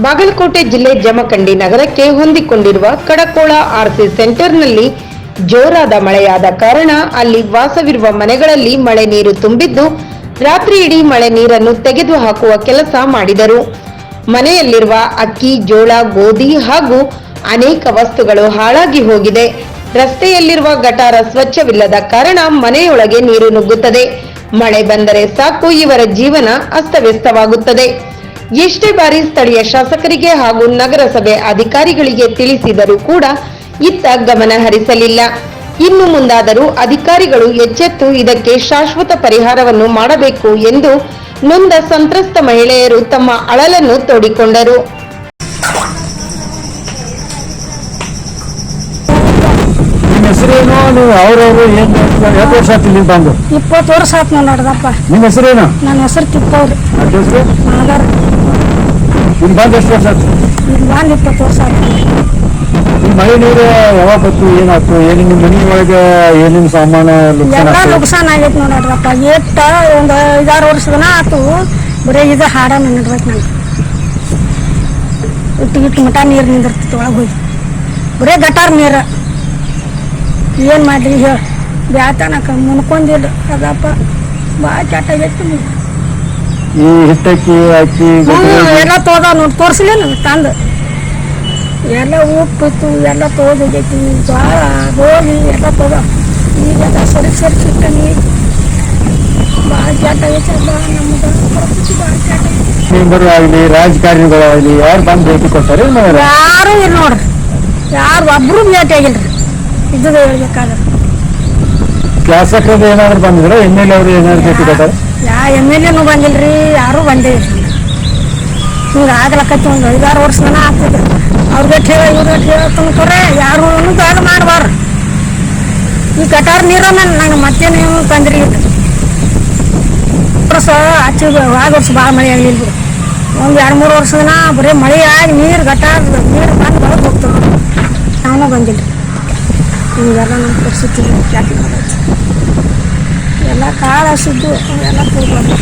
ಬಾಗಲಕೋಟೆ ಜಿಲ್ಲೆ ಜಮಖಂಡಿ ನಗರಕ್ಕೆ ಹೊಂದಿಕೊಂಡಿರುವ ಕಡಕೋಳ ಆರ್ಸಿ ಸೆಂಟರ್ನಲ್ಲಿ ಜೋರಾದ ಮಳೆಯಾದ ಕಾರಣ ಅಲ್ಲಿ ವಾಸವಿರುವ ಮನೆಗಳಲ್ಲಿ ಮಳೆ ನೀರು ತುಂಬಿದ್ದು, ರಾತ್ರಿ ಇಡೀ ಮಳೆ ನೀರನ್ನು ತೆಗೆದು ಹಾಕುವ ಕೆಲಸ ಮಾಡಿದರು. ಮನೆಯಲ್ಲಿರುವ ಅಕ್ಕಿ, ಜೋಳ, ಗೋಧಿ ಹಾಗೂ ಅನೇಕ ವಸ್ತುಗಳು ಹಾಳಾಗಿ ಹೋಗಿದೆ. ರಸ್ತೆಯಲ್ಲಿರುವ ಗಟಾರ ಸ್ವಚ್ಛವಿಲ್ಲದ ಕಾರಣ ಮನೆಯೊಳಗೆ ನೀರು ನುಗ್ಗುತ್ತದೆ. ಮಳೆ ಬಂದರೆ ಸಾಕು, ಇವರ ಜೀವನ ಅಸ್ತವ್ಯಸ್ತವಾಗುತ್ತದೆ. ಎಷ್ಟೇ ಬಾರಿ ಸ್ಥಳೀಯ ಶಾಸಕರಿಗೆ ಹಾಗೂ ನಗರಸಭೆ ಅಧಿಕಾರಿಗಳಿಗೆ ತಿಳಿಸಿದರೂ ಕೂಡ ಇತ್ತ ಗಮನ ಹರಿಸಲಿಲ್ಲ. ಇನ್ನು ಮುಂದಾದರೂ ಅಧಿಕಾರಿಗಳು ಎಚ್ಚೆತ್ತು ಇದಕ್ಕೆ ಶಾಶ್ವತ ಪರಿಹಾರವನ್ನು ಮಾಡಬೇಕು ಎಂದು ನೊಂದ ಸಂತ್ರಸ್ತ ಮಹಿಳೆಯರು ತಮ್ಮ ಅಳಲನ್ನು ತೋಡಿಕೊಂಡರು. ಹೆಸರೇನು? ನೀವು ಅವ್ರವ್ರು ಏನು ವರ್ಷ ಆಯ್ತು ಇಲ್ಲಿ ಬಂದು ಇಪ್ಪತ್ತು ವರ್ಷ ಆಯ್ತು ನೋಡದಪ್ಪ. ನಿಮ್ಮ ಹೆಸರೇನು? ನನ್ನ ಹೆಸರು ತಿಪ್ಪವ್ರಿ. ಅಡ್ಡ ಹೆಸರು? ಮಾದಾರ ಇಲ್ಲಿ ಬಂದು ಎಷ್ಟು ವರ್ಷ ಇಲ್ಲಿ ಬಂದು ಇಪ್ಪತ್ತು ವರ್ಷ ಆಯ್ತು. ನಿಮ್ಮ ಮಳೆ ನೀರು ಯಾವಾಗ ಬತ್ತು ಏನಾಯ್ತು? ಏನು ನಿಮ್ಮ ಮನೆ ಒಳಗೆ ಏನೇನು ಸಾಮಾನು ನುಕ್ಸಾನ ಎಲ್ಲ ಆಯ್ತು ನುಕ್ಸಾನ್ ಆಗೈತೆ ನೋಡ್ರಪ್ಪ ಎಟ್ಟ ಒಂದು ಐದಾರು ವರ್ಷದನ ಆತು. ಬರೀ ಇದು ಹಾಡ ನಡ್ಬೇಕು ನಾನು ಇಟ್ಟು ಇಟ್ಟು ಮಟ ನೀರು ನಿಂದಿರ್ತಿತ್ತು ಒಳಗೆ ಹೋಗಿ. ಬರೀ ಗಟಾರ್ ನೀರು. ಏನು ಮಾಡ್ರಿ ಹೇಳ. ಬ್ಯಾತನಕ ಮುನ್ಕೊಂಡಿಲ್ಲ ಅದಪ್ಪ ಭಾಳ ಕೆಟ್ಟ ಆಗೈತಿ. ಈ ಹಿಟ್ಟಕ್ಕಿ ಅಕ್ಕಿ ಎಲ್ಲ ತೋದ ನೋಡಿ ತೋರಿಸ್ಲಿಲ್ಲ ತಂದು. ಎಲ್ಲ ಉಪ್ಪಿತ್ತು ಎಲ್ಲ ತೋದೈತಿ ಜೋಳ ಗೋಧಿ ಎಲ್ಲ ತೋದ. ಈಗೆಲ್ಲ ಸರಿ ಸರಿ ಸಿಕ್ಕ ನೀರು ಭಾಳ ಕೆಟ್ಟ ಆಗೈತೆ ಭಾಳ ನಮ್ಗೆ ಪರಿಸ್ಥಿತಿ ಭಾಳ ಕೆಟ್ಟ. ಮೆಂಬರ್ ಆಗಲಿ ರಾಜಕಾರಣಿಗಳಾಗಲಿ ಯಾರು ಬಂದು ಭೇಟಿ ಕೊಡ್ತಾರೆ? ಯಾರೂ ಇಲ್ಲ ನೋಡ್ರಿ ಯಾರು ಒಬ್ರು ಭೇಟಿ ಆಗಿಲ್ರಿ. ಇದ್ದದ ಹೇಳ್ಬೇಕಾದ್ರೆ ಶಾಸಕರು ಏನಾದ್ರು ಬಂದಿದ್ರೆ? ಎಂ ಎಲ್ ಅವರು ಏನಾದ್ರು ಕೊಡ್ತಾರೆ ಯಾ ಎಂ ಎಲ್ ಎನೂ ಬಂದಿಲ್ರಿ ಯಾರೂ ಬಂದೇ ಇಲ್ಲ. ಹಿಂಗೆ ಆಗ್ಲಕ್ಕೈತಿ ಒಂದು ಐದಾರು ವರ್ಷನ ಆಗ್ತದೆ. ಅವ್ರಿಗೆ ಹೇಳ ಇವ್ರಿಗೆ ಹೇಳ ತುಂಬ್ಕೊರೆ ಯಾರು ದಾದ ಮಾಡಬಾರ್ದು. ಈ ಗಟಾರ ನೀರು ನಾನು ನಂಗೆ ಮತ್ತೆ ನೀವು ತಂದ್ರಿ ವರ್ಷ ಹಚ್ಚಿ ಹೋದ ವರ್ಷ ಭಾಳ ಮಳೆ ಆಗಲಿಲ್ಲ ಒಂದು ಎರಡು ಮೂರು ವರ್ಷದನ ಬರೀ ಮಳೆ ಆಗಿ ನೀರು ಗಟಾರ ನೀರು ಬಂದು ಒಳಗೆ ಹೋಗ್ತದೆ. ನಾನು ಬಂದಿಲ್ಲ. ಹಿಂಗೆಲ್ಲ ನಮ್ಮ ಪರಿಸ್ಥಿತಿ ಕೆಟ್ಟ ಎಲ್ಲ ಕಾಳು ಹಸಿದ್ದು ಅವೆಲ್ಲ ತಗೊಂಡು